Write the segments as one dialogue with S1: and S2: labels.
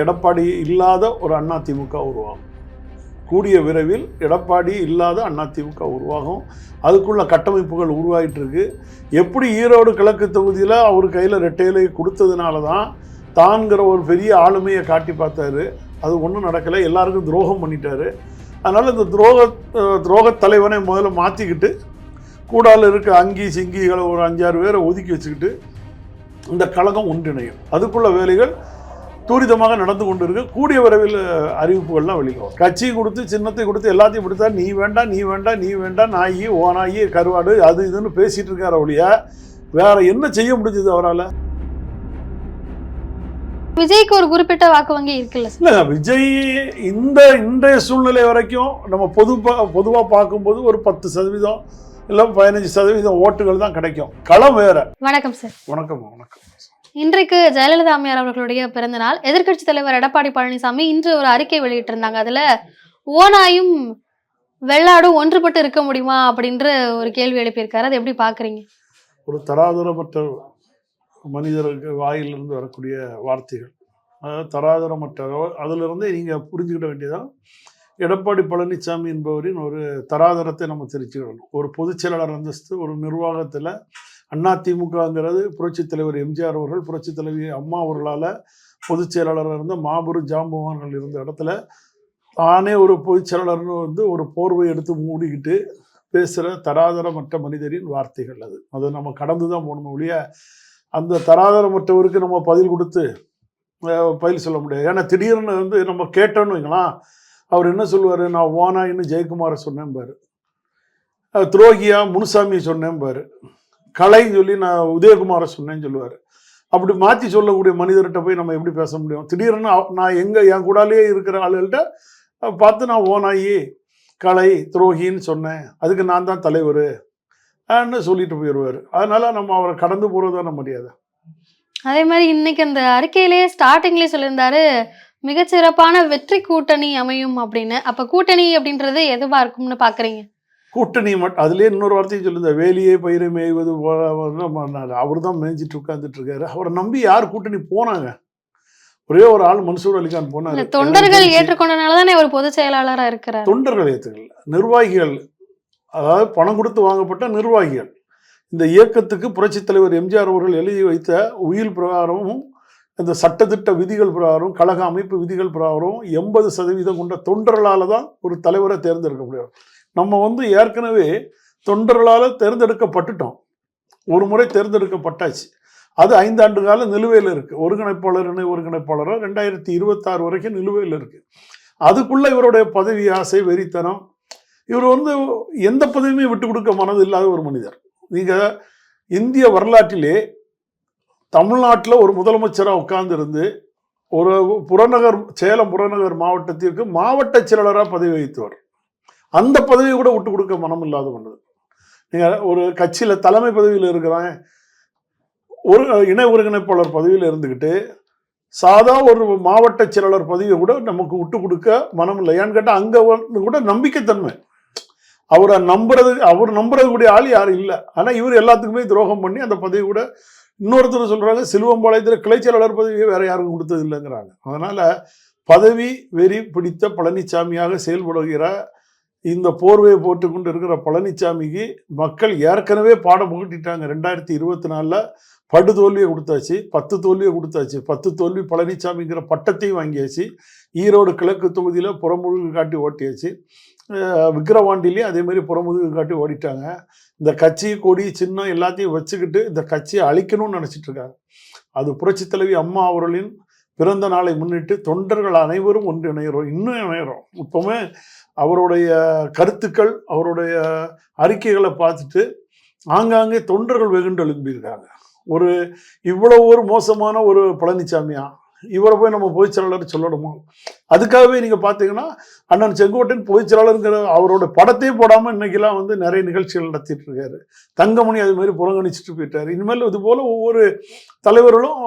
S1: எடப்பாடி இல்லாத ஒரு அண்ணா திமுக உருவாகும். கூடிய விரைவில் எடப்பாடி இல்லாத அண்ணா திமுக உருவாகும். அதுக்குள்ள கட்டமைப்புகள் உருவாகிட்டு இருக்கு எப்படி ஈரோடு கிழக்கு தொகுதியில் அவர் கையில் ரெட்டையிலை கொடுத்ததுனால தான் தான்கிற ஒரு பெரிய ஆளுமையை காட்டி பார்த்தாரு. அது ஒன்றும் நடக்கலை. எல்லாருக்கும் துரோகம் பண்ணிட்டாரு. அதனால் இந்த துரோக துரோக துரோகத் தலைவனை முதல்ல மாற்றிக்கிட்டு கூடால இருக்க அங்கி சிங்கிகளை ஒரு அஞ்சாறு பேரை ஒதுக்கி வச்சுக்கிட்டு இந்த கழகம் ஒன்றிணையும். அதுக்குள்ள வேலைகள் துரிதமாக நடந்து கொண்டு இருக்கு கூடிய விரைவில் அறிவிப்புகள்லாம் வெளியில் வரும் கட்சி கொடுத்து சின்னத்தை கொடுத்து எல்லாத்தையும் கொடுத்தா நீ வேண்டாம் நீ வேண்டாம் நீ வேண்டாம் நாயி ஓனாயி கருவாடு அது இதுன்னு பேசிட்டு இருக்கார ஒழிய வேற என்ன செய்ய முடிஞ்சது அவரால்?
S2: விஜய்க்கு ஒரு குறிப்பிட்ட வாக்கு வங்கி இருக்குல்ல
S1: இல்லை விஜய் இந்த இன்றைய சூழ்நிலை வரைக்கும் நம்ம பொது பொதுவாக பார்க்கும்போது ஒரு பத்து சதவீதம் இல்லை பதினஞ்சு சதவீதம் ஓட்டுகள் தான் கிடைக்கும். களம் வேற.
S2: வணக்கம் சார்.
S1: வணக்கம் வணக்கம்.
S2: இன்றைக்கு ஜெயலலிதா அம்மையார் அவர்களுடைய பிறந்த நாள். எதிர்க்கட்சி தலைவர் எடப்பாடி பழனிசாமி இன்று ஒரு அறிக்கை வெளியிட்டிருந்தாங்க. அதுல ஓனாயும் வெள்ளாடும் ஒன்றுபட்டு இருக்க முடியுமா? அப்படின்ற ஒரு கேள்வி எழுப்பியிருக்காரு. அதை எப்படி பாக்குறீங்க?
S1: ஒரு தராதரமற்ற மனிதருக்கு வாயிலிருந்து வரக்கூடிய வார்த்தைகள். அதாவது தராதரமற்ற அதிலிருந்து நீங்கள் புரிஞ்சுக்கிட வேண்டியதான் எடப்பாடி பழனிசாமி என்பவரின் ஒரு தராதரத்தை நம்ம தெரிஞ்சுக்கணும் ஒரு பொதுச் செயலாளர் அந்தஸ்து ஒரு நிர்வாகத்தில் அண்ணா திமுகங்கிறது புரட்சித் தலைவர் எம்ஜிஆர் அவர்கள் புரட்சித் தலைவி அம்மா அவர்களால் பொதுச் செயலாளராக இருந்த மாபெரும் ஜாம்பவான்கள் இருந்த இடத்துல தானே ஒரு பொதுச் செயலாளர்னு வந்து ஒரு போர்வை எடுத்து மூடிக்கிட்டு பேசுகிற தராதரமற்ற மனிதரின் வார்த்தைகள் அது. அதை நம்ம கடந்து தான் போகணும் ஒழிய அந்த தராதரமற்றவருக்கு நம்ம பதில் கொடுத்து பதில் சொல்ல முடியாது. ஏன்னா திடீர்னு வந்து நம்ம கேட்டோன்னு வைங்களேன் அவர் என்ன சொல்லுவார்? நான் ஓனாயின்னு ஜெயக்குமாரை சொன்னேன் பாரு துரோகியா முனுசாமி சொன்னேன் பாரு கலைன்னு சொல்லி நான் உதயகுமாரை சொன்னேன்னு சொல்லுவார். அப்படி மாற்றி சொல்லக்கூடிய மனிதர்கிட்ட போய் நம்ம எப்படி பேச முடியும்? திடீர்னு நான் எங்கே என் கூடாலேயே இருக்கிற ஆளுகள்கிட்ட பார்த்து நான் ஓனாயி கலை துரோகின்னு சொன்னேன். அதுக்கு நான் தான் தலைவர் சொல்லிட்டு போயிடுவார் அதனால நம்ம அவரை கடந்து போகிறதான மரியாதை.
S2: அதே மாதிரி இன்னைக்கு அந்த அறிக்கையிலேயே ஸ்டார்டிங்லேயே சொல்லியிருந்தாரு மிகச்சிறப்பான வெற்றி கூட்டணி அமையும் அப்படின்னு. அப்போ கூட்டணி அப்படின்றது எதுவாக இருக்கும்னு பார்க்குறீங்க
S1: கூட்டணி மட்டும் அதுலேயே இன்னொரு வார்த்தையும் சொல்லுங்க. வேலியே பயிரை மேய்வது அவர் தான் மேய்ஞ்சிட்டு உட்கார்ந்துட்டு இருக்காரு. அவரை நம்பி யார் கூட்டணி போனாங்க? ஒரே ஒரு ஆள் மன்சூர் அலிகான் போனார்.
S2: தொண்டர்கள் ஏற்றுக்கொண்டனாலதானே அவர் பொதுச் செயலாளரா இருக்கிறார்.
S1: தொண்டர்கள் ஏற்றுக்கல நிர்வாகிகள் அதாவது பணம் கொடுத்து வாங்கப்பட்ட நிர்வாகிகள். இந்த இயக்கத்துக்கு புரட்சித் தலைவர் எம்ஜிஆர் அவர்கள் எழுதி வைத்த உயில் பிரகாரமும் இந்த சட்டத்திட்ட விதிகள் பிரகாரம் கழக அமைப்பு விதிகள் பிரகாரம் எண்பது சதவீதம் கொண்ட தொண்டர்களால் தான் ஒரு தலைவரை தேர்ந்தெடுக்க முடியும். நம்ம வந்து ஏற்கனவே தொண்டர்களால் தேர்ந்தெடுக்கப்பட்டுட்டோம். ஒரு முறை தேர்ந்தெடுக்கப்பட்டாச்சு. அது ஐந்தாண்டு கால நிலுவையில் இருக்குது ஒருங்கிணைப்பாளர் இணை ஒருங்கிணைப்பாளரோ? ரெண்டாயிரத்தி இருபத்தாறு வரைக்கும் நிலுவையில் இருக்குது அதுக்குள்ளே இவருடைய பதவி ஆசை வெறித்தனம் இவர் வந்து எந்த பதவியுமே விட்டு கொடுக்க மனது இல்லாத ஒரு மனிதர். நீங்கள் இந்திய வரலாற்றிலே தமிழ்நாட்டில் ஒரு முதலமைச்சராக உட்கார்ந்துருந்து ஒரு புறநகர் சேலம் புறநகர் மாவட்டத்திற்கு மாவட்ட செயலாளராக பதவி வகித்தவர். அந்த பதவியை கூட விட்டு கொடுக்க மனம் இல்லாத பண்ணது நீங்கள் ஒரு கட்சியில் தலைமை பதவியில் இருக்கிறேன் ஒரு இணை ஒருங்கிணைப்பாளர் பதவியில் இருந்துக்கிட்டு சாதா ஒரு மாவட்ட செயலாளர் பதவியை கூட நமக்கு விட்டு கொடுக்க மனம் இல்லை. ஏன்னு கேட்டால் அங்கே கூட நம்பிக்கைத்தன்மை. அவரை நம்புறது அவர் நம்புறது கூடிய ஆள் யாரும் இல்லை. ஆனால் இவர் எல்லாத்துக்குமே துரோகம் பண்ணி அந்த பதவி கூட இன்னொருத்தர் சொல்கிறாங்க சிலுவம்பாளையத்தில் கிளை செயலாளர் பதவியை வேற யாரும் கொடுத்தது இல்லைங்கிறாங்க. அதனால் பதவி வெறி பிடித்த பழனிசாமியாக செயல்படுகிற இந்த போர்வையை போட்டுக்கொண்டு இருக்கிற பழனிசாமிக்கு மக்கள் ஏற்கனவே பாடம் புகட்டிட்டாங்க. ரெண்டாயிரத்தி இருபத்தி நாலில் படு தோல்வியை கொடுத்தாச்சு பத்து தோல்வியை கொடுத்தாச்சு. பத்து தோல்வி பழனிசாமிங்கிற பட்டத்தையும் வாங்கியாச்சு. ஈரோடு கிழக்கு தொகுதியில் புறமுழுகு காட்டி ஓட்டியாச்சு. விக்கிரவாண்டிலையும் அதே மாதிரி புறமுதுகு காட்டி ஓடிட்டாங்க. இந்த கட்சி கொடி சின்னம் எல்லாத்தையும் வச்சுக்கிட்டு இந்த கட்சியை அழிக்கணும்னு நினச்சிட்டு இருக்காங்க. அது புரட்சி தலைவி அம்மா அவர்களின் பிறந்த நாளை முன்னிட்டு தொண்டர்கள் அனைவரும் ஒன்று இணைகிறோம் இன்னும் இணையிறோம் இப்போவுமே அவருடைய கருத்துக்கள் அவருடைய அறிக்கைகளை பார்த்துட்டு ஆங்காங்கே தொண்டர்கள் வெகுண்டு எழும்பியிருக்காங்க. ஒரு இவ்வளவு ஒரு மோசமான ஒரு பழனிசாமியா இவரை போய் நம்ம பொதுச் செயலாளர் சொல்லணுமா? அதுக்காகவே நீங்கள் பார்த்தீங்கன்னா அண்ணன் செங்கோட்டையன் பொதுச் செயலாளருங்கிற அவரோட படத்தையும் போடாமல் இன்னைக்கெல்லாம் வந்து நிறைய நிகழ்ச்சிகள் நடத்திட்டு இருக்காரு தங்கமணி அது மாதிரி புறங்கணிச்சிட்டு போயிட்டாரு. இனிமேல் இது போல ஒவ்வொரு தலைவர்களும்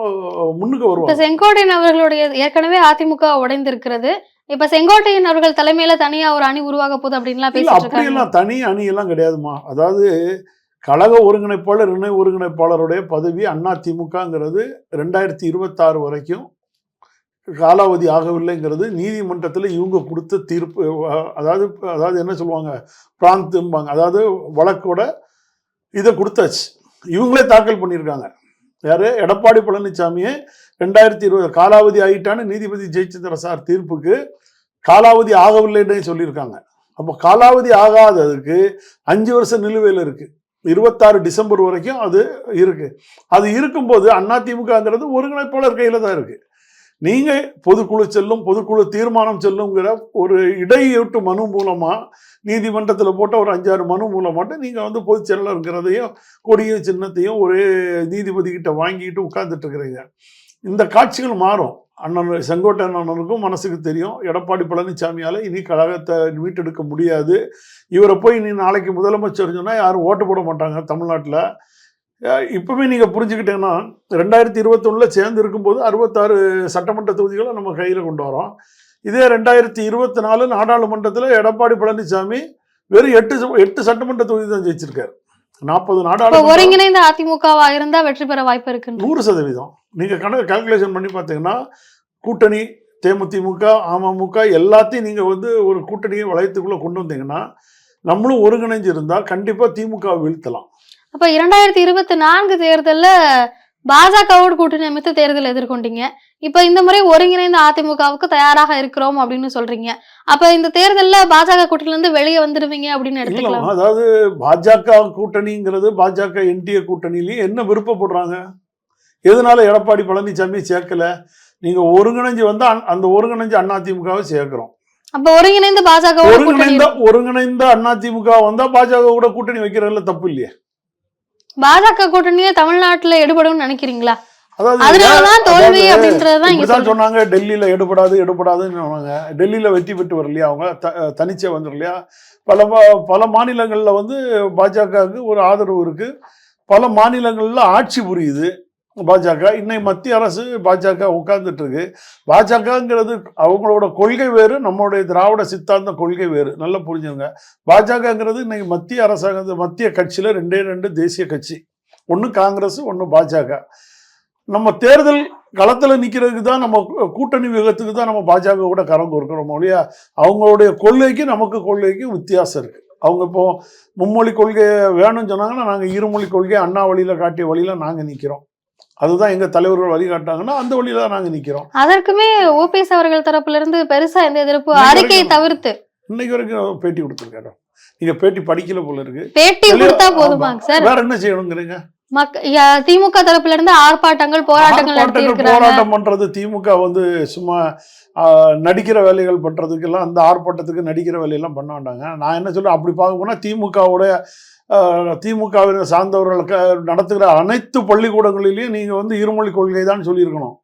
S1: முன்னுக்கு வருவாங்க.
S2: செங்கோட்டையன் அவர்களுடைய ஏற்கனவே அதிமுக உடைந்திருக்கிறது. இப்ப செங்கோட்டையன் அவர்கள் தலைமையில தனியா ஒரு அணி உருவாக போகுது அப்படின்லாம் பேசிட்டு இருக்காங்க.
S1: அப்படியெல்லாம் தனி அணியெல்லாம் கிடையாதுமா. அதாவது கழக ஒருங்கிணைப்பாளர் இணை ஒருங்கிணைப்பாளருடைய பதவி அதிமுகங்கிறது ரெண்டாயிரத்தி இருபத்தாறு வரைக்கும் காலாவதி ஆகவில்லைங்கிறது நீதிமன்றத்தில் இவங்க கொடுத்த தீர்ப்பு. அதாவது அதாவது என்ன சொல்லுவாங்க? பிராந்தும்பாங்க. அதாவது வழக்கோட இதை கொடுத்தாச்சு. இவங்களே தாக்கல் பண்ணியிருக்காங்க. யாரு? எடப்பாடி பழனிசாமியை ரெண்டாயிரத்தி இருபது காலாவதி ஆகிட்டான்னு நீதிபதி ஜெயச்சந்திர சார் தீர்ப்புக்கு காலாவதி ஆகவில்லைன்னே சொல்லியிருக்காங்க. அப்போ காலாவதி ஆகாததுக்கு அஞ்சு வருஷம் நிலுவையில் இருக்குது இருபத்தாறு டிசம்பர் வரைக்கும் அது இருக்குது அது இருக்கும்போது அதிமுகங்கிறது ஒருங்கிணைப்பாளர் கையில் தான் இருக்குது நீங்கள் பொதுக்குழு செல்லும் பொதுக்குழு தீர்மானம் செல்லுங்கிற ஒரு இடையூட்டு மனு மூலமாக நீதிமன்றத்தில் போட்ட ஒரு அஞ்சாறு மனு மூலமாட்டு நீங்கள் வந்து பொதுச் செயலருங்கிறதையும் கொடியும் சின்னத்தையும் ஒரே நீதிபதி கிட்ட வாங்கிட்டு உட்கார்ந்துட்டு இருக்கிறீங்க. இந்த காட்சிகள் மாறும். அண்ணன் செங்கோட்டை அண்ணனுக்கும் மனசுக்கு தெரியும். எடப்பாடி பழனிசாமியால் இனி கழகத்தை மீட்டெடுக்க முடியாது. இவரை போய் நீ நாளைக்கு முதலமைச்சர் சொன்னால் யாரும் ஓட்டு போட மாட்டாங்க தமிழ்நாட்டில். இப்பவுமே நீங்க புரிஞ்சுக்கிட்டீங்கன்னா ரெண்டாயிரத்தி இருபத்தொன்னுல சேர்ந்து இருக்கும்போது அறுபத்தாறு சட்டமன்ற தொகுதிகளை நம்ம கையில கொண்டு வரோம். இதே ரெண்டாயிரத்தி இருபத்தி நாலு நாடாளுமன்றத்தில் எடப்பாடி பழனிசாமி வெறும் எட்டு எட்டு சட்டமன்ற தொகுதி தான் ஜெயிச்சிருக்காரு. நாற்பது நாடாளுமன்ற
S2: ஒருங்கிணைந்த அதிமுகவா இருந்தா வெற்றி பெற வாய்ப்பு இருக்கு
S1: நூறு சதவீதம். நீங்க கணக்கு கால்குலேஷன் பண்ணி பார்த்தீங்கன்னா கூட்டணி தேமுதிமுக அமமுக எல்லாத்தையும் நீங்க வந்து ஒரு கூட்டணியை வளையத்துக்குள்ள கொண்டு வந்தீங்கன்னா நம்மளும் ஒருங்கிணைஞ்சு இருந்தா கண்டிப்பா திமுக வீழ்த்தலாம்.
S2: அப்ப இரண்டாயிரத்தி இருபத்தி நான்கு தேர்தல்ல பாஜகவோடு கூட்டணி அமைத்து தேர்தல் எதிர்கொண்டீங்க. இப்ப இந்த முறை ஒருங்கிணைந்த அதிமுகவுக்கு தயாராக இருக்கிறோம் அப்படின்னு சொல்றீங்க. அப்ப இந்த தேர்தல்ல பாஜக கூட்டணில இருந்து வெளியே வந்துடுவீங்க அப்படின்னு எடுத்துக்கலாம்.
S1: அதாவது பாஜக கூட்டணிங்கிறது பாஜக என்டிஏ கூட்டணியிலையும் என்ன விருப்பப்படுறாங்க? எதனால எடப்பாடி பழனிசாமி சேர்க்கல? நீங்க ஒருங்கிணைஞ்சு வந்தா அந்த- ஒருங்கிணைஞ்ச அதிமுகவை சேர்க்கிறோம்.
S2: அப்ப ஒருங்கிணைந்த கூட்டணி
S1: ஒருங்கிணைந்த ஒருங்கிணைந்த அதிமுக வந்தா பாஜக கூட கூட்டணி வைக்கிறதுல தப்பு இல்லையே.
S2: பாஜக கூட்டணியே தமிழ்நாட்டுல எடுபடும் நினைக்கிறீங்களா?
S1: அதாவது
S2: அதனாலதான் தோல்வி அப்படின்றதுதான் இங்க
S1: சொன்னாங்க டெல்லியில எடுபடாது எடுபடாதுன்னு சொன்னாங்க. டெல்லியில வெற்றி பெற்று வரலையா அவங்க? தனிச்சே வந்துடலையா பல பல மாநிலங்கள்ல வந்து பாஜகவுக்கு ஒரு ஆதரவு இருக்கு. பல மாநிலங்கள்ல ஆட்சி புரியுது. பாஜக இன்னைக்கு மத்திய அரசு பாஜக உட்கார்ந்துட்டு இருக்கு பாஜகங்கிறது அவங்களோட கொள்கை வேறு நம்மளுடைய திராவிட சித்தாந்த கொள்கை வேறு. நல்லா புரிஞ்சுங்க பாஜகங்கிறது இன்னைக்கு மத்திய அரசாங்க மத்திய கட்சியில் ரெண்டே ரெண்டு தேசிய கட்சி. ஒன்று காங்கிரஸ் ஒன்று பாஜக. நம்ம தேர்தல் களத்தில் நிற்கிறதுக்கு தான் நம்ம கூட்டணி விகத்துக்கு தான் நம்ம பாஜக கூட கரம் கொடுக்குறோம் இல்லையா? அவங்களுடைய கொள்கைக்கு நமக்கு கொள்கைக்கும் வித்தியாசம் இருக்குது அவங்க இப்போ மும்மொழி கொள்கையை வேணும்னு சொன்னாங்கன்னா நாங்கள் இருமொழி கொள்கையை அண்ணா வழியில் காட்டிய வழியில நாங்கள் நிற்கிறோம் அதுதான் எங்க தலைவர்கள் வழிகாட்டாங்கன்னா அந்த வழியில தான் நாங்கள் நிற்கிறோம்
S2: அதற்குமே ஓபிஎஸ் அவர்கள் தரப்புல இருந்து பெருசா எந்த எதிர்ப்பு அறிக்கையை தவிர்த்து.
S1: இன்னைக்கு வரைக்கும் பேட்டி கொடுத்துருக்காரு நீங்க பேட்டி படிக்கல போல இருக்கு.
S2: பேட்டி கொடுத்தா. போதுமாங்க சார்.
S1: வேற என்ன செய்யணுங்கிறீங்க?
S2: திமுக தரப்புல இருந்து ஆர்ப்பாட்டங்கள் போராட்டங்கள்
S1: போராட்டம் பண்றது திமுக வந்து சும்மா நடிக்கிற வேலைகள் பண்றதுக்கெல்லாம் அந்த ஆர்ப்பாட்டத்துக்கு நடிக்கிற வேலையெல்லாம் பண்ண வேண்டாங்க. நான் என்ன சொல்றேன் அப்படி பார்க்க போனா திமுகவுடைய திமுகவினை சார்ந்தவர்கள் நடத்துகிற அனைத்து பள்ளிக்கூடங்களிலையும் நீங்கள் வந்து இருமொழி கொள்கை தான் சொல்லியிருக்கணும்.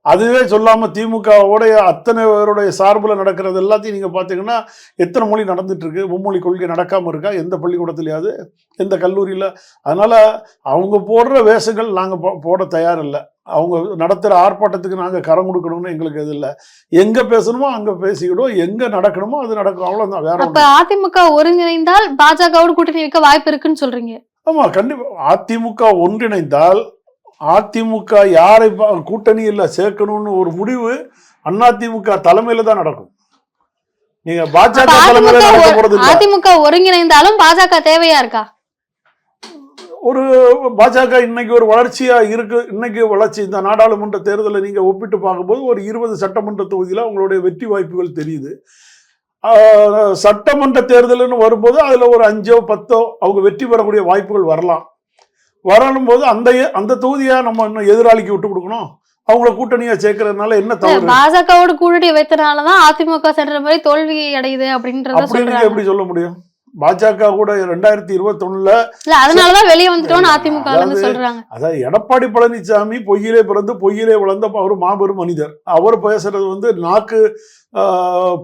S1: அதுவே சொல்லாமல் திமுகவுடைய அத்தனை பேருடைய சார்பில் நடக்கிறது எல்லாத்தையும் நீங்கள் பார்த்தீங்கன்னா எத்தனை மொழி நடந்துட்டுருக்கு மும்மொழி கொள்கை நடக்காமல் இருக்கா எந்த பள்ளிக்கூடத்துலையாவது எந்த கல்லூரியில்? அதனால் அவங்க போடுற வேஷங்கள் நாங்கள் போ- போட தயார் இல்லை அவங்க நடத்துகிற ஆர்ப்பாட்டத்துக்கு நாங்கள் கரம் கொடுக்கணும்னு எங்களுக்கு இது இல்லை. எங்கே பேசணுமோ அங்கே பேசிக்கிடுவோம். எங்கே நடக்கணுமோ அது நடக்கும். அவ்வளோதான் வேற
S2: அப்ப அதிமுக ஒருங்கிணைந்தால் பாஜகவோடு கூட்டணி வைக்க வாய்ப்பு இருக்குன்னு சொல்றீங்க.
S1: ஆமாம் கண்டிப்பாக அதிமுக ஒன்றிணைந்தால் அதிமுக யாரை கூட்டணியில் சேர்க்கணும்னு ஒரு முடிவு அதிமுக தலைமையில தான் நடக்கும். நீங்க பாஜக
S2: அதிமுக ஒருங்கிணைந்தாலும் பாஜக தேவையா இருக்கா?
S1: ஒரு பாஜக இன்னைக்கு ஒரு வளர்ச்சியா இருக்கு இன்னைக்கு வளர்ச்சி. இந்த நாடாளுமன்ற தேர்தலை நீங்க ஒப்பிட்டு பார்க்கும்போது ஒரு இருபது சட்டமன்ற தொகுதியில அவங்களுடைய வெற்றி வாய்ப்புகள் தெரியுது. சட்டமன்ற தேர்தல்னு வரும்போது அதுல ஒரு அஞ்சோ பத்தோ அவங்க வெற்றி பெறக்கூடிய வாய்ப்புகள் வரலாம். வரும்போது அந்த அந்த தொகுதியா நம்ம இன்னும் எதிராளிக்கு விட்டு கொடுக்கணும். அவங்கள கூட்டணியா சேர்க்கறதுனால என்ன தவறு?
S2: பாஜகவோடு கூட்டணி வைத்தனாலதான் அதிமுக சென்ற முறை தோல்வி அடையுது அப்படின்றத
S1: எப்படி சொல்ல முடியும்? பாஜக கூட ரெண்டாயிரத்தி இருபத்தொன்னுல
S2: அதனாலதான் வெளியே வந்துட்டோம்னு அதிமுக இருந்து சொல்றாங்க.
S1: அதாவது எடப்பாடி பழனிசாமி பொய்யிலே பிறந்து பொய்யிலே வளர்ந்த அவர் மாபெரும் மனிதர். அவர் பேசுறது வந்து நாக்கு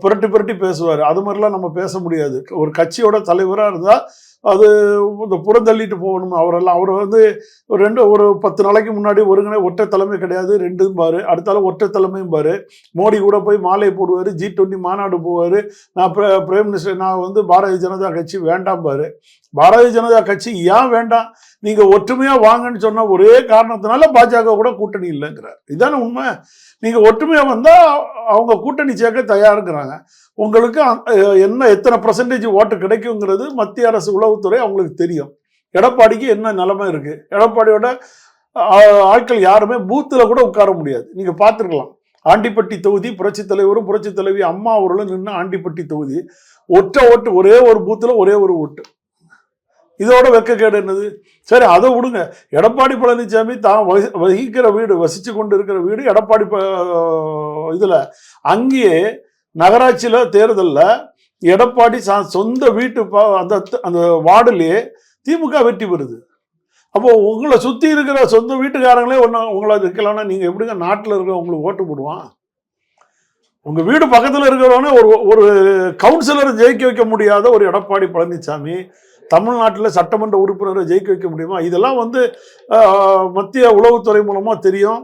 S1: புரட்டி புரட்டி பேசுவார். அது மாதிரிலாம் நம்ம பேச முடியாது. ஒரு கட்சியோட தலைவராக இருந்தால் அது இந்த புறந்தள்ளிட்டு போகணும்? அவரெல்லாம் அவர் வந்து ஒரு ரெண்டு ஒரு பத்து நாளைக்கு முன்னாடி ஒருங்கிணை ஒற்றை தலைமை கிடையாது ரெண்டும் பாரு. அடுத்தாலும் ஒற்றை தலைமையும் பாரு. மோடி கூட போய் மாலை போடுவார் ஜி டுவெண்ட்டி மாநாடு போவார். நான் பிரைம் மினிஸ்டர் நான் வந்து பாரதிய ஜனதா கட்சி வேண்டாம் பாரு. பாரதிய ஜனதா கட்சி ஏன் வேண்டாம்? நீங்கள் ஒற்றுமையாக வாங்கன்னு சொன்ன ஒரே காரணத்தினால பாஜக கூட கூட்டணி இல்லைங்கிறார். இதானே உண்மை? நீங்கள் ஒற்றுமையாக வந்தால் அவங்க கூட்டணி சேர்க்க தயாருங்கிறாங்க. உங்களுக்கு என்ன எத்தனை பர்சன்டேஜ் ஓட்டு கிடைக்குங்கிறது மத்திய அரசு உளவுத்துறை அவங்களுக்கு தெரியும். எடப்பாடிக்கு என்ன நிலைமை இருக்குது எடப்பாடியோட ஆட்கள் யாருமே பூத்தில் கூட உட்கார முடியாது. நீங்கள் பார்த்துருக்கலாம். ஆண்டிப்பட்டி தொகுதி புரட்சி தலைவரும் புரட்சி தலைவி அம்மா அவர்களும் நின்று ஆண்டிப்பட்டி தொகுதி. ஒற்றை ஓட்டு ஒரே ஒரு பூத்தில் ஒரே ஒரு ஓட்டு. இதோட வெக்கக்கேடு என்னது? சரி அதை விடுங்க. எடப்பாடி பழனிசாமி தான் வகி- வகிக்கிற வீடு வசித்து கொண்டு இருக்கிற வீடு எடப்பாடி ப- இதில். அங்கேயே நகராட்சியில் தேர்தலில் எடப்பாடி சா- சொந்த வீட்டு ப- அந்த அந்த வார்டுலேயே திமுக வெற்றி பெறுது. அப்போ உங்களை சுற்றி இருக்கிற சொந்த வீட்டுக்காரங்களே ஒன்று உங்களை இருக்கலாம்னா நீங்கள் எப்படிங்க நாட்டில் இருக்க உங்களுக்கு ஓட்டு போடுவான்? உங்கள் வீடு பக்கத்தில் இருக்கிறவனே ஒரு ஒரு கவுன்சிலரை ஜெயிக்க வைக்க முடியாத ஒரு எடப்பாடி பழனிசாமி தமிழ்நாட்டில் சட்டமன்ற உறுப்பினரை ஜெயிக்க வைக்க முடியுமா? இதெல்லாம் வந்து மத்திய உளவுத்துறை மூலமாக தெரியும்.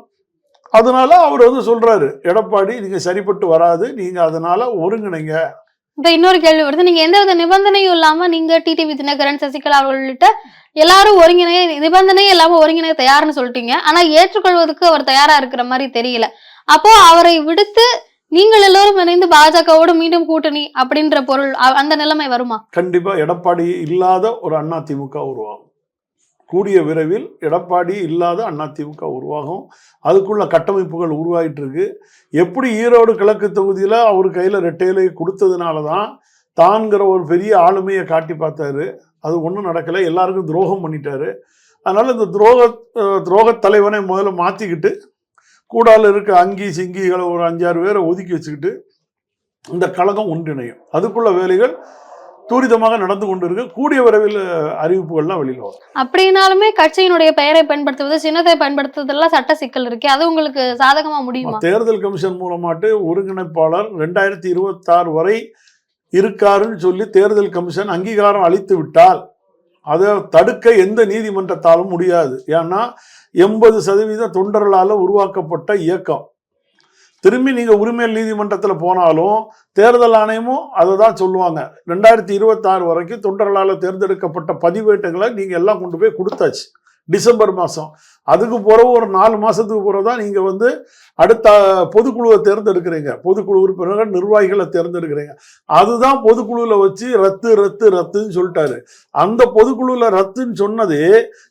S1: அதனால அவர் வந்து சொல்றாரு எடப்பாடி நீங்க சரிப்பட்டு வராது. நீங்க அதனால ஒருங்கிணைங்க.
S2: இப்ப இன்னொரு கேள்வி வருது. நீங்க எந்த வித நிபந்தனையும் இல்லாம நீங்க டிடிவி தினகரன் சசிகலா அவர்கள் உள்ளிட்ட எல்லாரும் ஒருங்கிணைய நிபந்தனையும் இல்லாம ஒருங்கிணைய தயார்னு சொல்லிட்டீங்க. ஆனா ஏற்றுக்கொள்வதற்கு அவர் தயாரா இருக்கிற மாதிரி தெரியல. அப்போ அவரை விடுத்து நீங்கள் எல்லோரும் இணைந்து பாஜகவோடு மீண்டும் கூட்டணி அப்படின்ற பொருள் அந்த நிலைமை வருமா?
S1: கண்டிப்பா எடப்பாடி இல்லாத ஒரு அண்ணா திமுக உருவாகும். கூடிய விரைவில் எடப்பாடி இல்லாத அண்ணா திமுக உருவாகும். அதுக்குள்ள கட்டமைப்புகள் உருவாகிட்டு இருக்கு எப்படி ஈரோடு கிழக்கு தொகுதியில் அவர் கையில் ரெட்டையிலே கொடுத்ததுனால தான் தான்கிற ஒரு பெரிய ஆளுமையை காட்டி பார்த்தாரு. அது ஒன்றும் நடக்கலை. எல்லாருக்கும் துரோகம் பண்ணிட்டாரு. அதனால இந்த துரோக துரோக துரோகத் தலைவனை முதல்ல மாற்றிக்கிட்டு கூடால இருக்க அங்கி சிங்கிகளை ஒரு அஞ்சாறு பேரை ஒதுக்கி வச்சுக்கிட்டு இந்த கழகம் ஒன்றிணையும். அதுக்குள்ள வேலைகள் துரிதமாக நடந்து கொண்டிருக்கு. கூடிய விரைவில் அறிவிப்புகள்லாம் வெளியில் வரும்.
S2: அப்படின்னாலுமே கட்சியினுடைய பெயரை பயன்படுத்துவது சின்னத்தை பயன்படுத்துவதெல்லாம் சட்ட சிக்கல் இருக்கு. அது உங்களுக்கு சாதகமா முடியுமா?
S1: தேர்தல் கமிஷன் மூலமாட்டு ஒருங்கிணைப்பாளர் ரெண்டாயிரத்தி இருபத்தாறு வரை இருக்காருன்னு சொல்லி தேர்தல் கமிஷன் அங்கீகாரம் அளித்து விட்டால் அதை தடுக்க எந்த நீதிமன்றத்தாலும் முடியாது. ஏன்னா எண்பது சதவீத தொண்டர்களால் உருவாக்கப்பட்ட இயக்கம். திரும்பி நீங்கள் உரிமையல் நீதிமன்றத்தில் போனாலும் தேர்தல் ஆணையமும் அதை தான் சொல்லுவாங்க. ரெண்டாயிரத்தி இருபத்தாறு வரைக்கும் தொண்டர்களால் தேர்ந்தெடுக்கப்பட்ட பதிவேட்டுகளை நீங்கள் எல்லாம் கொண்டு போய் கொடுத்தாச்சு. டிசம்பர் மாதம் அதுக்கு பிறகு ஒரு நாலு மாதத்துக்கு பிறகு தான் நீங்கள் வந்து அடுத்த பொதுக்குழுவை தேர்ந்தெடுக்கிறீங்க. பொதுக்குழு உறுப்பினர்கள் நிர்வாகிகளை தேர்ந்தெடுக்கிறீங்க. அதுதான் பொதுக்குழுவில் வச்சு ரத்து ரத்து ரத்துன்னு சொல்லிட்டாரு. அந்த பொதுக்குழுவில் ரத்துன்னு சொன்னது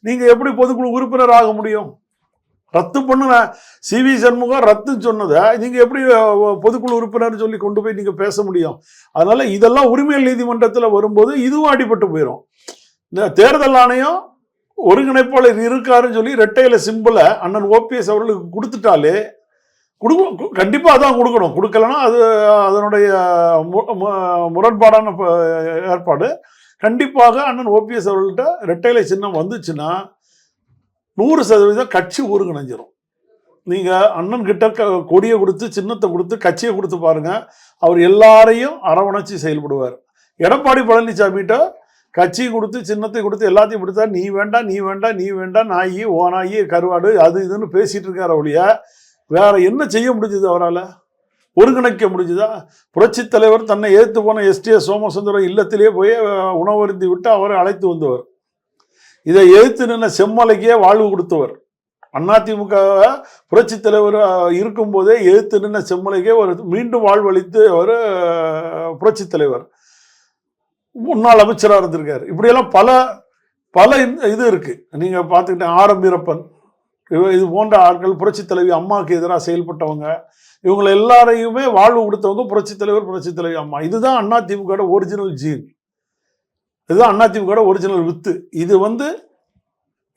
S1: நீங்கள் எப்படி பொதுக்குழு உறுப்பினர் ஆக முடியும்? ரத்து பண்ணுன சி வி சண்முகம் ரத்துன்னு சொன்னதை நீங்கள் எப்படி பொதுக்குழு உறுப்பினர் சொல்லி கொண்டு போய் நீங்கள் பேச முடியும்? அதனால் இதெல்லாம் உரிமையல் நீதிமன்றத்தில் வரும்போது இதுவும் அடிபட்டு போயிடும் இந்த தேர்தல் ஆணையம் ஒருங்கிணைப்பாளர் இருக்காருன்னு சொல்லி ரெட்டையில சிம்பிளை அண்ணன் ஓபிஎஸ் அவர்களுக்கு கொடுத்துட்டாலே கொடுக்க கண்டிப்பாக அதான் கொடுக்கணும். கொடுக்கலன்னா அது அதனுடைய மு- முரண்பாடான ஏற்பாடு. கண்டிப்பாக அண்ணன் ஓபிஎஸ் அவர்கள்ட்ட ரெட்டையிலை சின்னம் வந்துச்சுன்னா நூறு சதவீதம் கட்சி ஒருங்கிணைஞ்சிரும். நீங்கள் அண்ணன் கிட்ட க- கொடியை கொடுத்து சின்னத்தை கொடுத்து கட்சியை கொடுத்து பாருங்கள் அவர் எல்லாரையும் அரவணைச்சு செயல்படுவார். எடப்பாடி பழனிசாமிகிட்ட கட்சி கொடுத்து சின்னத்தை கொடுத்து எல்லாத்தையும் கொடுத்தா நீ வேண்டாம் நீ வேண்டாம் நீ வேண்டாம் நாயி ஓனாயி கருவாடு அது இதுன்னு பேசிட்டு இருக்கார் ஒழிய வேற என்ன செய்ய முடிஞ்சது அவரால்? ஒருங்கிணைக்க முடிஞ்சுதா? புரட்சித் தலைவர் தன்னை ஏற்று போன எஸ்டிஎஸ் சோமசுந்தரம் இல்லத்திலேயே போய் உணவருந்தி விட்டு அவரை அழைத்து வந்தவர். இதை எதிர்த்து நின்ன செம்மலைக்கே வாழ்வு கொடுத்தவர். அதிமுக புரட்சித் தலைவர் இருக்கும்போதே எதிர்த்து நின்ன செம்மலைக்கே ஒரு மீண்டும் வாழ்வளித்து அவர் புரட்சித் தலைவர். முன்னாள் அமைச்சராக இருந்திருக்காரு. இப்படியெல்லாம் பல பல இந்த- இது இருக்குது நீங்கள் பார்த்துக்கிட்டேன் ஆரம் வீரப்பன் இது போன்ற ஆட்கள் புரட்சித் தலைவி அம்மாவுக்கு எதிராக செயல்பட்டவங்க இவங்களை எல்லாரையுமே வாழ்வு கொடுத்தவங்க புரட்சித் தலைவர் புரட்சித் தலைவி அம்மா. இதுதான் அதிமுக ஒரிஜினல் ஜீன் இதுதான் அதிமுக ஒரிஜினல் வித்து. இது வந்து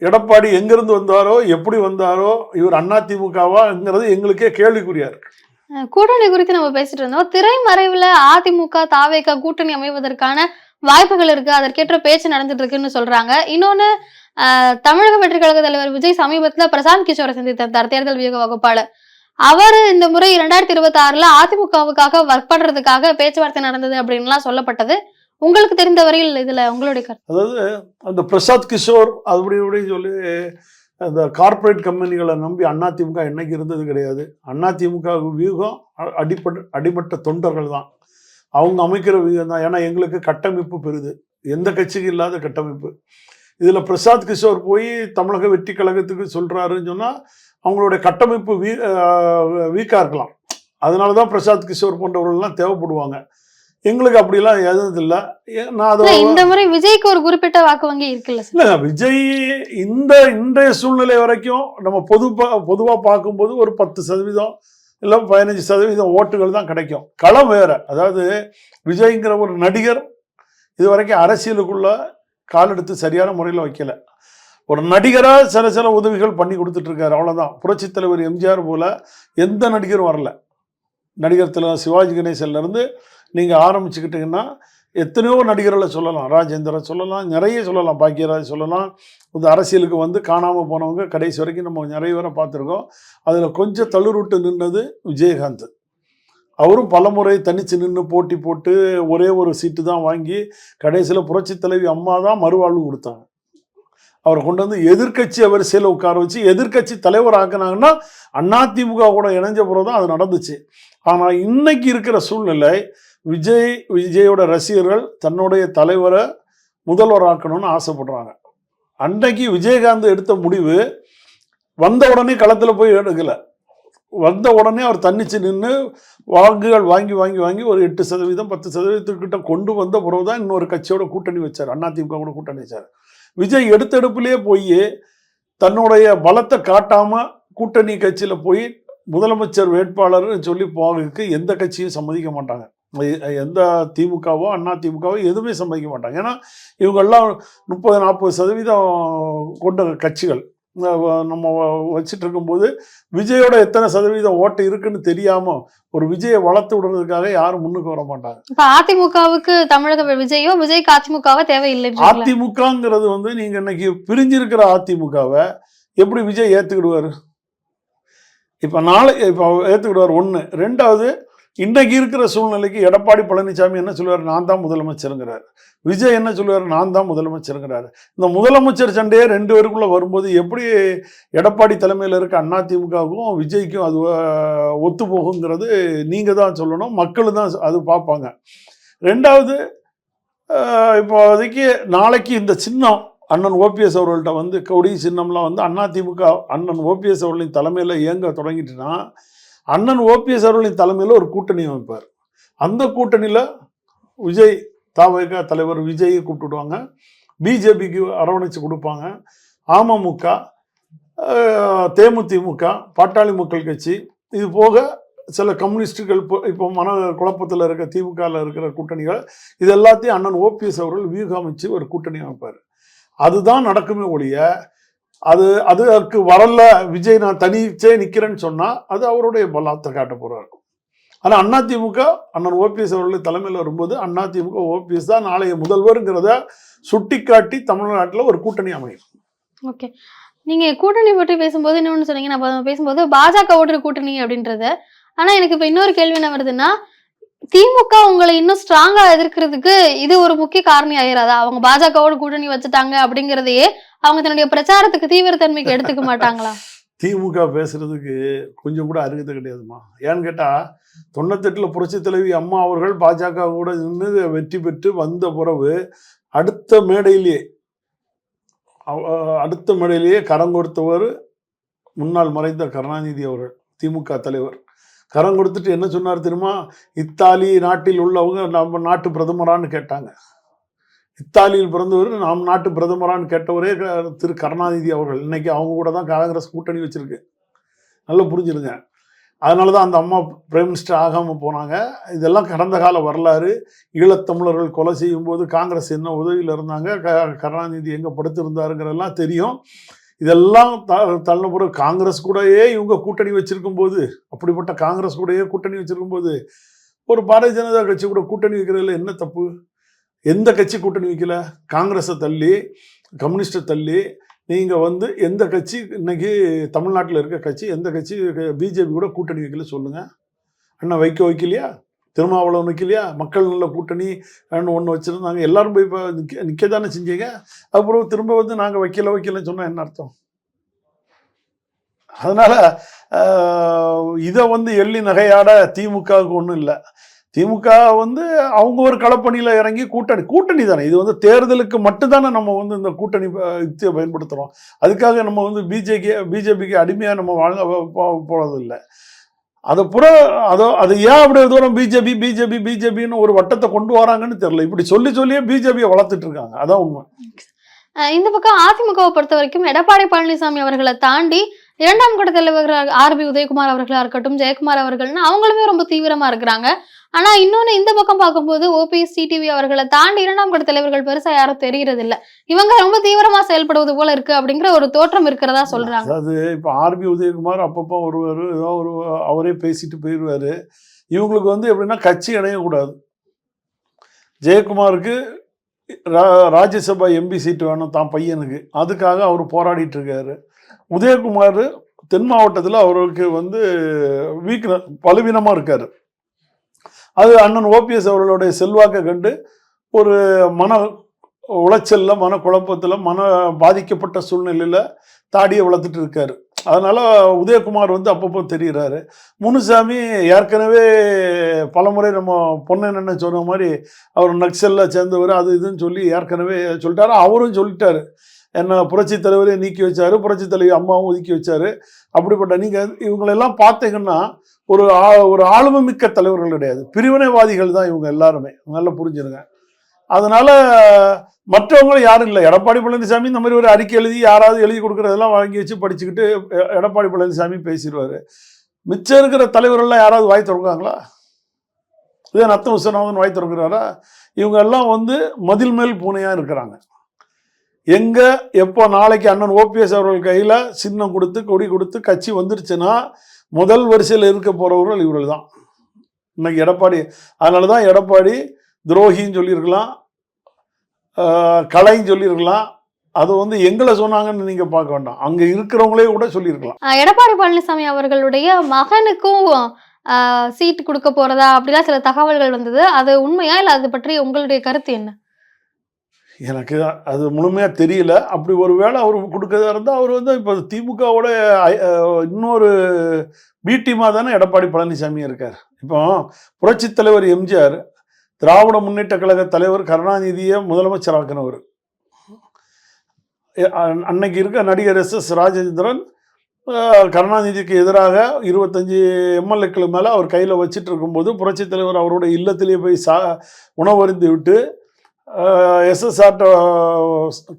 S1: எடப்பாடி எங்கிருந்து வந்தாரோ எப்படி வந்தாரோ இவர் அதிமுகவாங்கிறது எங்களுக்கே கேள்விக்குறியா இருக்கு.
S2: கூட்டணி குறித்து நம்ம பேசிட்டு இருந்தோம். திரைமறைவுல அதிமுக தாவேக கூட்டணி அமைவதற்கான வாய்ப்புகள் இருக்கு அதற்கேற்ற பேச்சு நடந்துட்டு இருக்குன்னு சொல்றாங்க. இன்னொன்னு தமிழக வெற்றி கழக தலைவர் விஜய் சமீபத்துல பிரசாந்த் கிஷோரை சந்தித்தார் தேர்தல் வியூக வகுப்பாளர். அவர் இந்த முறை இரண்டாயிரத்தி இருபத்தி ஆறுல அதிமுகவுக்காக ஒர்க் பண்றதுக்காக பேச்சுவார்த்தை நடந்தது அப்படின்லாம் சொல்லப்பட்டது. உங்களுக்கு தெரிந்த வரையில் இதுல உங்களுடைய கருத்து?
S1: அதாவது அந்த பிரசாத் கிஷோர் அப்படி இப்படின்னு சொல்லி அந்த கார்ப்பரேட் கம்பெனிகளை நம்பி அதிமுக என்னைக்கு இருந்தது கிடையாது. அதிமுக வியூகம் அ- அடிப்பட்ட அடிமட்ட தொண்டர்கள் தான். அவங்க அமைக்கிற வியூகம் தான். ஏன்னா எங்களுக்கு கட்டமைப்பு பெறுது. எந்த கட்சிக்கும் இல்லாத கட்டமைப்பு. இதில் பிரசாத் கிஷோர் போய் தமிழக வெற்றி கழகத்துக்கு சொல்கிறாருன்னு சொன்னால் அவங்களுடைய கட்டமைப்பு வீ வீக்காக இருக்கலாம் அதனால தான் பிரசாத் கிஷோர் போன்றவர்கள்லாம் தேவைப்படுவாங்க. எங்களுக்கு அப்படிலாம் எதுவும் இல்லை. நான் அதை
S2: இந்த முறை விஜய்க்கு ஒரு குறிப்பிட்ட வாக்கு வங்கி இருக்குல்ல
S1: இல்ல விஜய் இந்த இன்றைய சூழ்நிலை வரைக்கும் நம்ம பொது பொதுவாக பார்க்கும்போது ஒரு பத்து சதவீதம் இல்லை பதினஞ்சு சதவீதம் ஓட்டுகள் தான் கிடைக்கும். களம் வேறு. அதாவது விஜய்ங்கிற ஒரு நடிகர் இது வரைக்கும் அரசியலுக்குள்ள கால் எடுத்து சரியான முறையில் வைக்கல. ஒரு நடிகராக சில சில உதவிகள் பண்ணி கொடுத்துட்ருக்காரு. அவ்வளோதான் புரட்சித் தலைவர் எம்ஜிஆர் போல் எந்த நடிகரும் வரல. நடிகர் தலைவர் சிவாஜி கணேசன்லேருந்து நீங்கள் ஆரம்பிச்சுக்கிட்டிங்கன்னா எத்தனையோ நடிகர்களை சொல்லலாம். ராஜேந்திரா சொல்லலாம் நிறைய சொல்லலாம். பாக்கியராஜ் சொல்லலாம். இந்த அரசியலுக்கு வந்து காணாமல் போனவங்க கடைசி வரைக்கும் நம்ம நிறைய பேரை பார்த்துருக்கோம். அதில் கொஞ்சம் தள்ளுருட்டு நின்னது விஜயகாந்த். அவரும் பலமுறை தனித்து நின்று போட்டி போட்டு ஒரே ஒரு சீட்டு தான் வாங்கி கடைசியில் புரட்சி தலைவி அம்மா தான் மறுவாழ்வு கொடுத்தாங்க. அவரை கொண்டு வந்து எதிர்கட்சி வரிசையில் உட்கார வச்சு எதிர்க்கட்சி தலைவர் ஆக்குனாங்கன்னா அதிமுக கூட இணைஞ்ச பிறகு தான் அது நடந்துச்சு. ஆனால் இன்னைக்கு இருக்கிற சூழ்நிலை விஜய் விஜயோட ரசிகர்கள் தன்னுடைய தலைவரை முதல்வராக்கணும்னு ஆசைப்படுறாங்க. அன்னைக்கு விஜயகாந்த் எடுத்த முடிவு வந்த உடனே களத்தில் போய் எடுக்கல. வந்த உடனே அவர் தன்னிச்சு நின்று வாக்குகள் வாங்கி வாங்கி வாங்கி ஒரு எட்டு சதவீதம் பத்து சதவீதத்துக்கிட்ட கொண்டு வந்த பிறகு தான் இன்னொரு கட்சியோட கூட்டணி வச்சார். அதிமுக கூட கூட்டணி வச்சார். விஜய் எடுத்தெடுப்புலேயே போய் தன்னுடைய பலத்தை காட்டாமல் கூட்டணி கட்சியில் போய் முதலமைச்சர் வேட்பாளர்னு சொல்லி போகிறதுக்கு எந்த கட்சியும் சம்மதிக்க மாட்டாங்க. எந்த திமுகவோ அண்ணா திமுகவோ எதுவுமே சம்மதிக்க மாட்டாங்க. ஏன்னா இவங்கெல்லாம் முப்பது நாற்பது சதவீதம் கொண்ட கட்சிகள். நம்ம வச்சுட்டு இருக்கும்போது விஜயோட எத்தனை சதவீதம் ஓட்டு இருக்குன்னு தெரியாம ஒரு விஜயை வளர்த்து விடுறதுக்காக யாரும் முன்னுக்கு வர மாட்டாங்க.
S2: இப்ப அதிமுகவுக்கு தமிழக விஜயோ விஜய்க்கு அதிமுகவோ தேவையில்லைன்றீங்களா
S1: அதிமுகங்கிறது வந்து நீங்க இன்னைக்கு பிரிஞ்சிருக்கிற அதிமுகவை எப்படி விஜய் ஏத்துக்கிடுவாரு? இப்ப நாளை இப்ப ஏத்துக்கிடுவார் ஒண்ணு. ரெண்டாவது இன்றைக்கு இருக்கிற சூழ்நிலைக்கு எடப்பாடி பழனிசாமி என்ன சொல்லுவார்? நான் தான் முதலமைச்சருங்கிறார். விஜய் என்ன சொல்லுவார்? நான் தான் முதலமைச்சருங்கிறார். இந்த முதலமைச்சர் சண்டையே ரெண்டு பேருக்குள்ள வரும்போது எப்படி எடப்பாடி தலைமையில் இருக்க அதிமுகவுக்கும் விஜய்க்கும் அது ஒத்து போகுங்கிறது நீங்கள் தான் சொல்லணும். மக்கள் தான் அது பார்ப்பாங்க. ரெண்டாவது இப்போதைக்கு நாளைக்கு இந்த சின்னம் அண்ணன் ஓபிஎஸ் அவர்கள்ட்ட வந்து கொடி சின்னம்லாம் வந்து அதிமுக அண்ணன் ஓபிஎஸ் அவர்களின் தலைமையில் இயங்க தொடங்கிட்டுனா அண்ணன் ஓபிஎஸ் அவர்களின் தலைமையில் ஒரு கூட்டணி அமைப்பார். அந்த கூட்டணியில் விஜய் தாவக தலைவர் விஜயை கூப்பிட்டுடுவாங்க. பிஜேபிக்கு அரவணைச்சு கொடுப்பாங்க. அமமுக தேமுதிமுக பாட்டாளி மக்கள் கட்சி இது போக சில கம்யூனிஸ்டுகள் இப்போ இப்போ மன குழப்பத்தில் இருக்க திமுகவில் இருக்கிற கூட்டணிகள் இது எல்லாத்தையும் அண்ணன் ஓபிஎஸ் அவர்கள் வியூகம் ஒரு கூட்டணி அமைப்பார். அதுதான் நடக்குமே ஒழிய அது அது அதுக்கு வரல விஜய் நான் தனிச்சே நிற்கிறேன்னு சொன்னால் அது அவருடைய பலத்தை காட்ட போகிறார் ஆனால் அதிமுக அண்ணன் ஓபிஎஸ் அவர்கள் தலைமையில் வரும்போது அதிமுக ஓபிஎஸ் தான் நாளைய முதல்வருங்கிறத சுட்டிக்காட்டி தமிழ்நாட்டில் ஒரு கூட்டணி அமையும்.
S2: ஓகே. நீங்கள் கூட்டணி பற்றி பேசும்போது இன்னொன்று சொன்னீங்க நான் பேசும்போது பாஜக ஓட்டுற கூட்டணி அப்படின்றத. ஆனால் எனக்கு இப்போ இன்னொரு கேள்வி என்ன வருதுன்னா திமுக உங்களை இன்னும் ஸ்ட்ராங்கா எதிர்க்கிறதுக்கு இது ஒரு முக்கிய காரணி ஆயிராதா? அவங்க பாஜகவோட கூட்டணி வச்சுட்டாங்க அப்படிங்கறதையே அவங்க தன்னுடைய பிரச்சாரத்துக்கு தீவிரத்தன்மைக்கு எடுத்துக்க மாட்டாங்களா?
S1: திமுக பேசுறதுக்கு கொஞ்சம் கூட அருகதை கிடையாதுமா? ஏன்னு கேட்டால் தொண்ணூத்தெட்டில் புரட்சி தலைவி அம்மா அவர்கள் பாஜக கூட நின்று வெற்றி பெற்று வந்த பிறகு அடுத்த மேடையிலேயே அடுத்த மேடையிலேயே கரம் கொடுத்தவர் முன்னாள் மறைந்த கருணாநிதி அவர்கள் திமுக தலைவர். கரம் கொடுத்துட்டு என்ன சொன்னார் தெரியுமா? இத்தாலி நாட்டில் உள்ளவங்க நம்ம நாட்டு பிரதமரான்னு கேட்டாங்க. இத்தாலியில் பிறந்தவர் நாம் நாட்டு பிரதமரான்னு கேட்டவரே க- திரு கருணாநிதி அவர்கள். இன்னைக்கு அவங்க கூட தான் காங்கிரஸ் கூட்டணி வச்சிருக்கு. நல்லா புரிஞ்சிருங்க. அதனால தான் அந்த அம்மா பிரைம் மினிஸ்டர் ஆகாமல் போனாங்க. இதெல்லாம் கடந்த கால வரலாறு. ஈழத்தமிழர்கள் கொலை செய்யும்போது காங்கிரஸ் என்ன உதவியில் இருந்தாங்க? க கருணாநிதி எங்கே படுத்திருந்தாருங்கிறதெல்லாம் தெரியும். இதெல்லாம் த தள்ளப்படுற காங்கிரஸ் கூடயே இவங்க கூட்டணி வச்சிருக்கும் போது அப்படிப்பட்ட காங்கிரஸ் கூடயே கூட்டணி வச்சிருக்கும் போது ஒரு பாரதிய ஜனதா கட்சி கூட கூட்டணி வைக்கிறதுல என்ன தப்பு? எந்த கட்சி கூட்டணி வைக்கல? காங்கிரஸை தள்ளி கம்யூனிஸ்ட்டை தள்ளி நீங்கள் வந்து எந்த கட்சி இன்னைக்கு தமிழ்நாட்டில் இருக்க கட்சி எந்த கட்சி பிஜேபி கூட கூட்டணி வைக்கல சொல்லுங்கள் அண்ணா வைக்க வைக்கலையா? திருமாவளவன் நிற்கலையா மக்கள் நல்ல கூட்டணி ஒன்று வச்சுருந்தாங்க. எல்லாரும் போய் இப்போ நிற்க நிற்க தானே செஞ்சீங்க? அப்புறம் திரும்ப வந்து நாங்கள் வைக்கல வைக்கலன்னு சொன்னால் என்ன அர்த்தம்? அதனால் இதை வந்து எள்ளி நகையாட திமுகவுக்கு ஒன்றும் இல்லை. திமுக வந்து அவங்க ஒரு களப்பணியில் இறங்கி கூட்டணி கூட்டணி தானே. இது வந்து தேர்தலுக்கு மட்டும்தானே நம்ம வந்து இந்த கூட்டணி யுக்தியை பயன்படுத்துகிறோம் அதுக்காக நம்ம வந்து பிஜேபி பிஜேபிக்கு அடிமையாக நம்ம வாழ போகிறது இல்லை அதை புற அதோ அது ஏன் அப்படி தூரம் பிஜேபி பிஜேபி பிஜேபின்னு ஒரு வட்டத்தை கொண்டு வராங்கன்னு தெரியல. இப்படி சொல்லி சொல்லியே பிஜேபியை வளர்த்துட்டு இருக்காங்க. அதான் உண்மை.
S2: அஹ் இந்த பக்கம் அதிமுகவை பொறுத்த வரைக்கும் எடப்பாடி பழனிசாமி அவர்களை தாண்டி இரண்டாம் கட்ட தலைவர்கள் ஆர் பி உதயகுமார் அவர்களா இருக்கட்டும் ஜெயக்குமார் அவர்கள்னு அவங்களுமே ரொம்ப தீவிரமா இருக்கிறாங்க. ஆனா இன்னொன்னு இந்த பக்கம் பார்க்கும்போது ஓபிஎஸ் டிடிவி அவர்களை தாண்டி இரண்டாம் கட்ட தலைவர்கள் பெருசா யாரும் தெரியறது இல்ல இவங்க ரொம்ப தீவிரமா செயல்படுவது போல இருக்கு அப்படிங்கிற ஒரு தோற்றம் இருக்கிறதா சொல்றாங்க.
S1: அது இப்போ ஆர்பி உதயகுமார் அப்பப்போ ஒருவர் ஏதோ ஒரு அவரே பேசிட்டு போயிடுவார் இவங்களுக்கு வந்து எப்படின்னா கட்சி இணையக்கூடாது ஜெயக்குமாருக்கு ரா- ராஜ்யசபா எம்பி சீட்டு வேணும் தான் பையனுக்கு. அதுக்காக அவர் போராடிட்டு இருக்காரு. உதயகுமார் தென் மாவட்டத்தில் அவருக்கு வந்து வீக்னஸ் பலவீனமாக இருக்கார். அது அண்ணன் ஓபிஎஸ் அவர்களுடைய செல்வாக்கை கண்டு ஒரு மன உளைச்சலில் மன குழப்பத்தில் மன பாதிக்கப்பட்ட சூழ்நிலையில் தாடியை வளர்த்துட்டு இருக்காரு. அதனால் உதயகுமார் வந்து அப்பப்போ தெரிகிறாரு முனுசாமி ஏற்கனவே பலமுறை நம்ம பொண்ணு சொன்ன மாதிரி அவர் நக்சலில் சேர்ந்தவர் அது இதுன்னு சொல்லி ஏற்கனவே சொல்லிட்டாரு. அவரும் சொல்லிட்டாரு. என்ன புரட்சி தலைவரே நீக்கி வச்சார் புரட்சி தலைவி அம்மாவும் ஒதுக்கி வச்சாரு. அப்படிப்பட்ட நீங்கள் இவங்களெல்லாம் பார்த்தீங்கன்னா ஒரு ஆ- ஒரு ஆளுமைமிக்க தலைவர்கள் கிடையாது. பிரிவினைவாதிகள் தான் இவங்க எல்லாருமே. நல்லா புரிஞ்சிருங்க. அதனால் மற்றவங்களும் யாரும் இல்லை. எடப்பாடி பழனிசாமி இந்த மாதிரி ஒரு அறிக்கை எழுதி யாராவது எழுதி கொடுக்குறதெல்லாம் வாங்கி வச்சு படிச்சுக்கிட்டு எடப்பாடி பழனிசாமி பேசிடுவார். மிச்சம் இருக்கிற தலைவர்கள்லாம் யாராவது வாய் திறக்காங்களா இதே நத்த விஸ்வநாதன் வாய் திறக்கிறாரா? இவங்க எல்லாம் வந்து மதில் மேல் பூனையாக இருக்கிறாங்க. எங்க எப்போ நாளைக்கு அண்ணன் ஓபிஎஸ் அவர்கள் கையில் சின்னம் கொடுத்து கொடி கொடுத்து கட்சி வந்துருச்சுன்னா முதல் வரிசையில் இருக்க போகிறவர்கள் இவர்கள் தான் இன்னைக்கு எடப்பாடி அதனால தான் எடப்பாடி துரோகின்னு சொல்லியிருக்கலாம் கலைன்னு சொல்லியிருக்கலாம். அது வந்து எங்களை சொன்னாங்கன்னு நீங்கள் பார்க்க வேண்டாம். அங்கே இருக்கிறவங்களே கூட சொல்லியிருக்கலாம்.
S2: எடப்பாடி பழனிசாமி அவர்களுடைய மகனுக்கும் சீட் கொடுக்க போறதா அப்படிலாம் சில தகவல்கள் வந்தது. அது உண்மையா இல்ல அது பற்றி உங்களுடைய கருத்து என்ன?
S1: எனக்கு அது முழுமையாக தெரியல. அப்படி ஒரு வேளை அவர் கொடுக்கறதா இருந்தால் அவர் வந்து இப்போ திமுகவோட இன்னொரு பி டீமாக தானே எடப்பாடி பழனிசாமி இருக்கார். இப்போ புரட்சித் தலைவர் எம்ஜிஆர் திராவிட முன்னேற்ற கழக தலைவர் கருணாநிதியை முதலமைச்சராக்கினவர். அன்னைக்கு இருக்க நடிகர் எஸ் எஸ் ராஜேந்திரன் கருணாநிதிக்கு எதிராக இருபத்தஞ்சி எம்எல்ஏக்கள் மேலே அவர் கையில் வச்சுட்டு இருக்கும்போது புரட்சித் தலைவர் அவரோட இல்லத்திலேயே போய் சா உணவருந்து விட்டு எஸ்எஸ்ஆர்ட்ட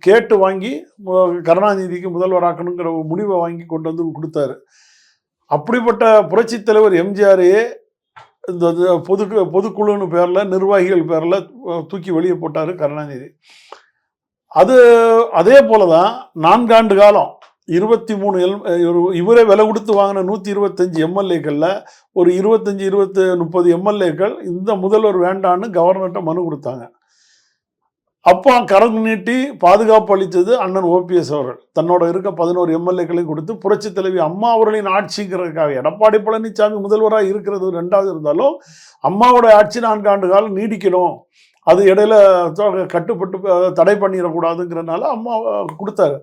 S1: கேட்டு வாங்கி கருணாநிதிக்கு முதல்வராக்கணுங்கிற ஒரு முடிவை வாங்கி கொண்டு வந்து கொடுத்தாரு. அப்படிப்பட்ட புரட்சி தலைவர் எம்ஜிஆரையே இந்த இது பொது பொதுக்குழுன்னு பேரில் நிர்வாகிகள் பேரில் தூக்கி வெளியே போட்டார் கருணாநிதி. அது அதே போல தான் நான்காண்டு காலம் இருபத்தி மூணு எல் இவரே விலை கொடுத்து வாங்கின நூற்றி இருபத்தஞ்சி எம்எல்ஏக்களில் ஒரு இருபத்தஞ்சி இருபத்து முப்பது எம்எல்ஏக்கள் இந்த முதல்வர் வேண்டான்னு கவர்னர்கிட்ட மனு கொடுத்தாங்க. அப்பா கரம் நீட்டி பாதுகாப்பு அளித்தது அண்ணன் ஓபிஎஸ் அவர்கள். தன்னோட இருக்க பதினோரு எம்எல்ஏக்களையும் கொடுத்து புரட்சி தலைவி அம்மா அவர்களின் ஆட்சிங்கிறதுக்காக எடப்பாடி பழனிசாமி முதல்வராக இருக்கிறது ரெண்டாவது இருந்தாலும் அம்மாவோட ஆட்சி நான்கு ஆண்டு காலம் நீடிக்கணும். அது இடையில கட்டுப்பட்டு தடை பண்ணிடக்கூடாதுங்கிறனால அம்மா கொடுத்தாரு.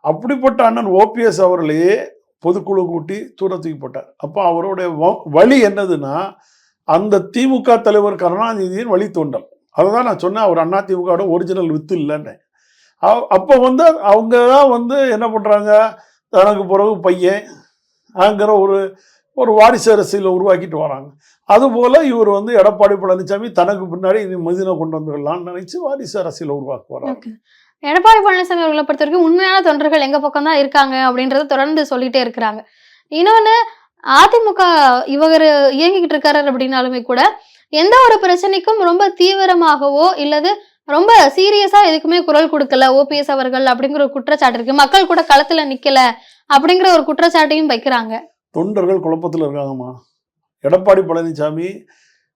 S1: அப்படிப்பட்ட அண்ணன் ஓபிஎஸ் அவர்களையே பொதுக்குழு கூட்டி தூர போட்டார். அப்போ அவருடைய வ- வழி என்னதுன்னா அந்த திமுக தலைவர் கருணாநிதியின் வழித்தோண்டல் அதை தான் நான் சொன்னேன் அவர் அண்ணா ஒரிஜினல் வித்து இல்லைன்னு. அப்போ வந்து அவங்க தான் வந்து என்ன பண்ணுறாங்க தனக்கு பிறகு பையன் ஆங்கிற ஒரு ஒரு வாரிசு அரசியலை உருவாக்கிட்டு வராங்க. அதுபோல் இவர் வந்து எடப்பாடி பழனிசாமி தனக்கு பின்னாடி இனி மதினை கொண்டு வந்துடலாம்னு நினைச்சு வாரிசு அரசியலை உருவாக்க வராங்க.
S2: எடப்பாடி பழனிசாமி அவர்களை பொறுத்த வரைக்கும் உண்மையான தொண்டர்கள் எங்க பக்கம் தான் இருக்காங்க அப்படின்றத தொடர்ந்து சொல்லிகிட்டே இருக்கிறாங்க. இன்னொன்னு அதிமுக இவர் இயங்கிக்கிட்டு இருக்காரு அப்படின்னாலுமே கூட எந்த ஒரு பிரச்சனைக்கும் ரொம்ப தீவிரமாகவோ இல்லது ரொம்ப சீரியஸா எதுக்குமே குரல் கொடுக்கல ஓபிஎஸ் அவர்கள் அப்படிங்கிற ஒரு குற்றச்சாட்டு இருக்கு. மக்கள் கூட களத்துல நிக்கல அப்படிங்கிற ஒரு குற்றச்சாட்டையும் வைக்கிறாங்க.
S1: தொண்டர்கள் குழப்பத்தில் இருக்காங்கம்மா. எடப்பாடி பழனிசாமி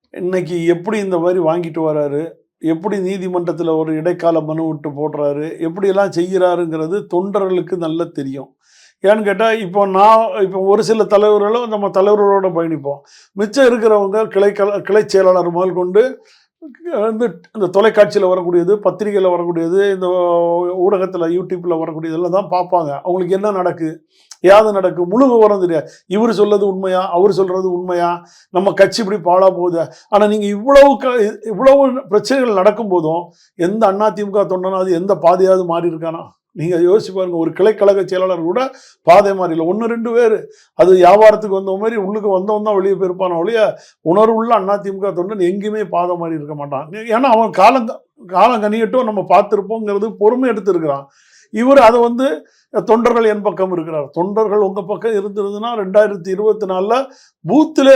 S1: இன்னைக்கு எப்படி இந்த மாதிரி வாங்கிட்டு வராரு? எப்படி நீதிமன்றத்தில் ஒரு இடைக்கால மனு விட்டு போடுறாரு? எப்படியெல்லாம் செய்கிறாருங்கிறது தொண்டர்களுக்கு நல்லா தெரியும். ஏன்னு கேட்டால் இப்போ நான் இப்போ ஒரு சில தலைவர்களும் நம்ம தலைவர்களோட பயணிப்போம். மிச்சம் இருக்கிறவங்க கிளை கிளை செயலாளர் முதல் கொண்டு வந்து இந்த தொலைக்காட்சியில் வரக்கூடியது பத்திரிகையில் வரக்கூடியது இந்த ஊடகத்தில் யூடியூப்பில் வரக்கூடியதெல்லாம் தான் பார்ப்பாங்க. அவங்களுக்கு என்ன நடக்கு? யாது நடக்கு? முழு விவரம் தெரியாது. இவர் சொல்றது உண்மையா? அவர் சொல்றது உண்மையா? நம்ம கட்சி இப்படி பாழா போகுது. ஆனால் நீங்கள் இவ்வளவு க இவ்வளவு பிரச்சனைகள் நடக்கும் போதும் எந்த அதிமுக தொண்டனாவது எந்த பாதையாவது மாறி இருக்கானா நீங்கள் யோசிச்சு பாருங்க ஒரு கிளைக்கழக செயலாளர் கூட பாதை மாறியில் ஒன்று ரெண்டு பேர். அது வியாபாரத்துக்கு வந்த மாதிரி உள்ளுக்கு வந்தவன் தான் வெளியே போயிருப்பான ஒழிய உணர்வுள்ள அதிமுக தொண்டன் எங்கேயுமே பாதை மாறி இருக்க மாட்டான். ஏன்னா அவன் காலம் காலம் கனியட்டும் நம்ம பார்த்துருப்போங்கிறது பொறுமை எடுத்திருக்கிறான். இவர் அதை வந்து தொண்டர்கள் என் பக்கம் இருக்கிறார். தொண்டர்கள் உங்கள் பக்கம் இருந்திருந்ததுன்னா ரெண்டாயிரத்தி இருபத்தி நாலில் பூத்தில்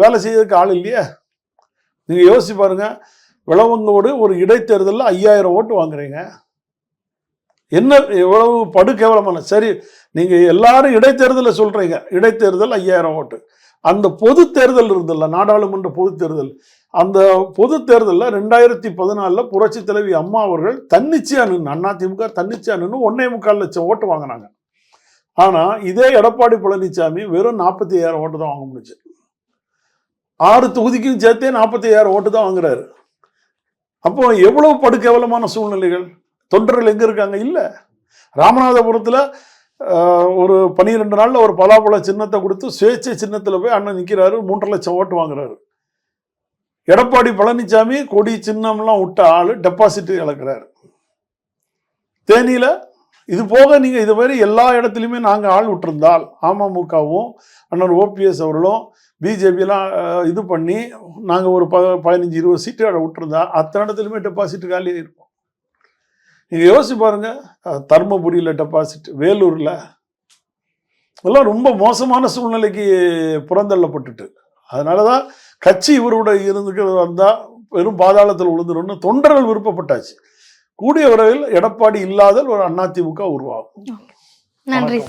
S1: வேலை செய்யறதுக்கு ஆள் இல்லையே. நீங்கள் யோசிச்சு பாருங்கள் விளவங்கோடு ஒரு இடைத்தேர்தலில் ஐயாயிரம் ஓட்டு வாங்குறீங்க. என்ன எவ்வளவு படு கேவலமான சரி நீங்கள் எல்லாரும் இடைத்தேர்தலை சொல்கிறீங்க இடைத்தேர்தல் ஐயாயிரம் ஓட்டு. அந்த பொது தேர்தல் இருந்ததில்ல நாடாளுமன்ற பொது தேர்தல். அந்த பொது தேர்தலில் ரெண்டாயிரத்தி பதினாலில் புரட்சி தலைவி அம்மா அவர்கள் தன்னிச்சையா நின்று அதிமுக தன்னிச்சையா நின்று ஒன்னே முக்கால் லட்சம் ஓட்டு வாங்கினாங்க. ஆனால் இதே எடப்பாடி பழனிசாமி வெறும் நாற்பத்தி ஐயாயிரம் ஓட்டு தான் வாங்க முடிச்சு ஆறு தொகுதிக்கும் சேர்த்தே நாற்பத்தி ஐயாயிரம் ஓட்டு தான் வாங்குறாரு. அப்போ எவ்வளவு படுகேவலமான சூழ்நிலைகள்? தொண்டர்கள் எங்கே இருக்காங்க? இல்லை. ராமநாதபுரத்தில் ஒரு பன்னிரெண்டு நாளில் ஒரு பலாப்பழ சின்னத்தை கொடுத்து சுயேட்சை சின்னத்தில் போய் அண்ணன் நிற்கிறாரு மூன்றரை லட்சம் ஓட்டு வாங்குறாரு. எடப்பாடி பழனிசாமி கொடி சின்னம்லாம் விட்ட ஆள் டெபாசிட் இழக்கிறாரு. தேனியில் இது போக நீங்கள் இது மாதிரி எல்லா இடத்துலையுமே நாங்கள் ஆள் விட்டுருந்தால் அமமுகவும் அண்ணன் ஓபிஎஸ் அவர்களும் பிஜேபியெல்லாம் இது பண்ணி நாங்கள் ஒரு ப பதினஞ்சு இருபது சீட்டு விட்டுருந்தா அத்தனை இடத்துலையுமே டெபாசிட் காலியாக இருக்கும் நீங்க யோசிச்சு பாருங்க. அஹ், தர்மபுரியில டெபாசிட் வேலூர்ல. இதெல்லாம் ரொம்ப மோசமான சூழ்நிலைக்கு புறந்தள்ளப்பட்டுட்டு. அதனாலதான் கட்சி இவரோட இருந்துக்கிறது வந்தா வெறும் பாதாளத்தில் விழுந்துரும்னு தொண்டர்கள் விருப்பப்பட்டாச்சு. கூடிய விரைவில் எடப்பாடி இல்லாத ஒரு அதிமுக உருவாகும்.
S2: நன்றி.